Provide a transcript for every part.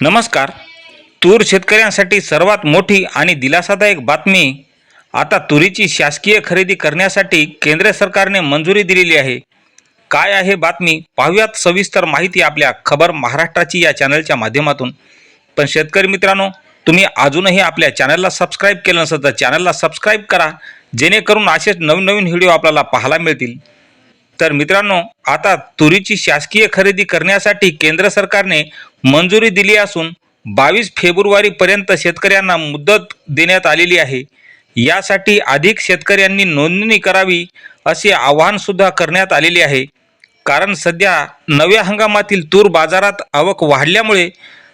नमस्कार. तूर शेतकऱ्यांसाठी सर्वात मोठी आणि दिलासादायक बातमी आता तुरीची शासकीय खरेदी करण्यासाठी केंद्र सरकारने मंजुरी दिलेली आहे. काय आहे बातमी? पाहूयात सविस्तर माहिती आपल्या खबर महाराष्ट्राची या चॅनलच्या माध्यमातून. पण शेतकरी मित्रांनो तुम्ही अजूनही आपल्या चॅनलला सबस्क्राईब केलं नसेल तर चॅनलला सबस्क्राईब करा जेणेकरून असेच नवीन नवीन व्हिडिओ आपल्याला पाहायला मिळतील. तर मित्रांनो आता तुरीची शासकीय खरेदी करण्यासाठी केंद्र सरकारने मंजुरी दिली असून बावीस फेब्रुवारीपर्यंत शेतकऱ्यांना मुदत देण्यात आलेली आहे. यासाठी अधिक शेतकऱ्यांनी नोंदणी करावी असे आवाहनसुद्धा करण्यात आलेले आहे. कारण सध्या नव्या हंगामातील तूर बाजारात आवक वाढल्यामुळे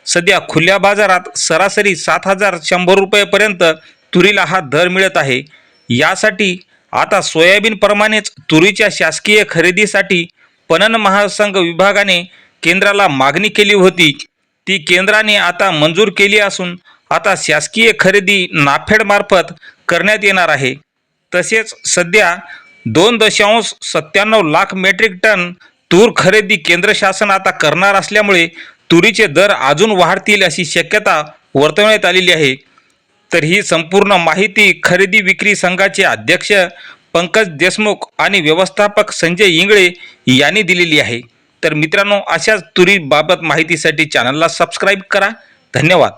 सध्या खुल्या बाजारात सरासरी सात हजार शंभर रुपयेपर्यंत तुरीला हा दर मिळत आहे. यासाठी आता सोयाबीनप्रमाणेच तुरीच्या शासकीय खरेदीसाठी पणन महासंघ विभागाने केंद्राला मागणी केली होती. ती केंद्राने आता मंजूर केली असून आता शासकीय खरेदी नाफेडमार्फत करण्यात येणार आहे. तसेच सध्या दोन दशांश सत्त्याण्णव लाख मेट्रिक टन तूर खरेदी केंद्र शासन आता करणार असल्यामुळे तुरीचे दर अजून वाढतील अशी शक्यता वर्तवण्यात आलेली आहे. तर ही संपूर्ण माहिती खरेदी विक्री संघाचे अध्यक्ष पंकज देशमुख आणि व्यवस्थापक संजय इंगळे यांनी दिलेली आहे. तर मित्रांनो अशाच तुरीबाबत माहितीसाठी चॅनलला सबस्क्राईब करा. धन्यवाद.